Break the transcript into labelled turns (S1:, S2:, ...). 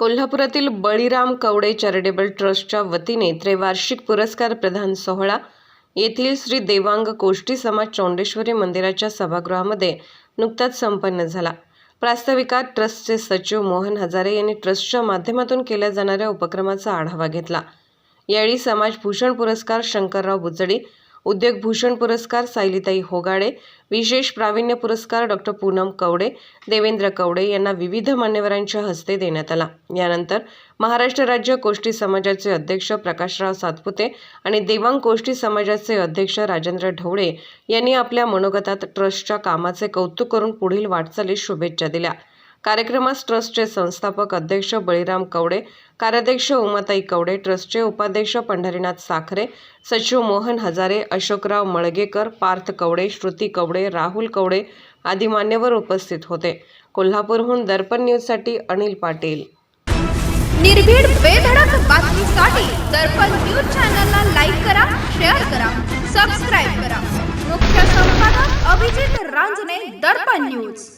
S1: कोल्हापुरातील बळीराम कवडे चॅरिटेबल ट्रस्टच्या वतीने त्रैवार्षिक पुरस्कार प्रदान सोहळा येथील श्री देवांग कोष्टी समाज चौंडेश्वरी मंदिराच्या सभागृहामध्ये नुकताच संपन्न झाला. प्रास्ताविकात ट्रस्टचे सचिव मोहन हजारे यांनी ट्रस्टच्या माध्यमातून केल्या जाणाऱ्या उपक्रमाचा आढावा घेतला. यावेळी समाजभूषण पुरस्कार शंकरराव बुचडी उद्योग भूषण पुरस्कार सायलीताई होगाडे विशेष प्रावीण्य पुरस्कार डॉक्टर पूनम कवडे देवेंद्र कवडे यांना विविध मान्यवरांच्या हस्ते देण्यात आला. यानंतर महाराष्ट्र राज्य कोष्टी समाजाचे अध्यक्ष प्रकाशराव सातपुते आणि देवांग कोष्टी समाजाचे अध्यक्ष राजेंद्र ढवळे यांनी आपल्या मनोगतात ट्रस्टच्या कामाचे कौतुक करून पुढील वाटचालीस शुभेच्छा दिल्या. कार्यक्रमास ट्रस्टचे संस्थापक अध्यक्ष बळीराम कवडे कार्याध्यक्ष उमाताई कवडे ट्रस्टचे उपाध्यक्ष पंढरीनाथ साखरे सचिव मोहन हजारे अशोकराव मळगेकर पार्थ कवडे श्रुती कवडे राहुल कवडे आदी मान्यवर उपस्थित होते. कोल्हापूरहून दर्पण न्यूजसाठी अनिल पाटील.
S2: निर्भीड बेधडक बातमीसाठी दर्पण न्यूज चॅनलला लाईक करा शेअर करा सबस्क्राईब करा. मुख्य संपादक अभिजित रांजणे दर्पण न्यूज.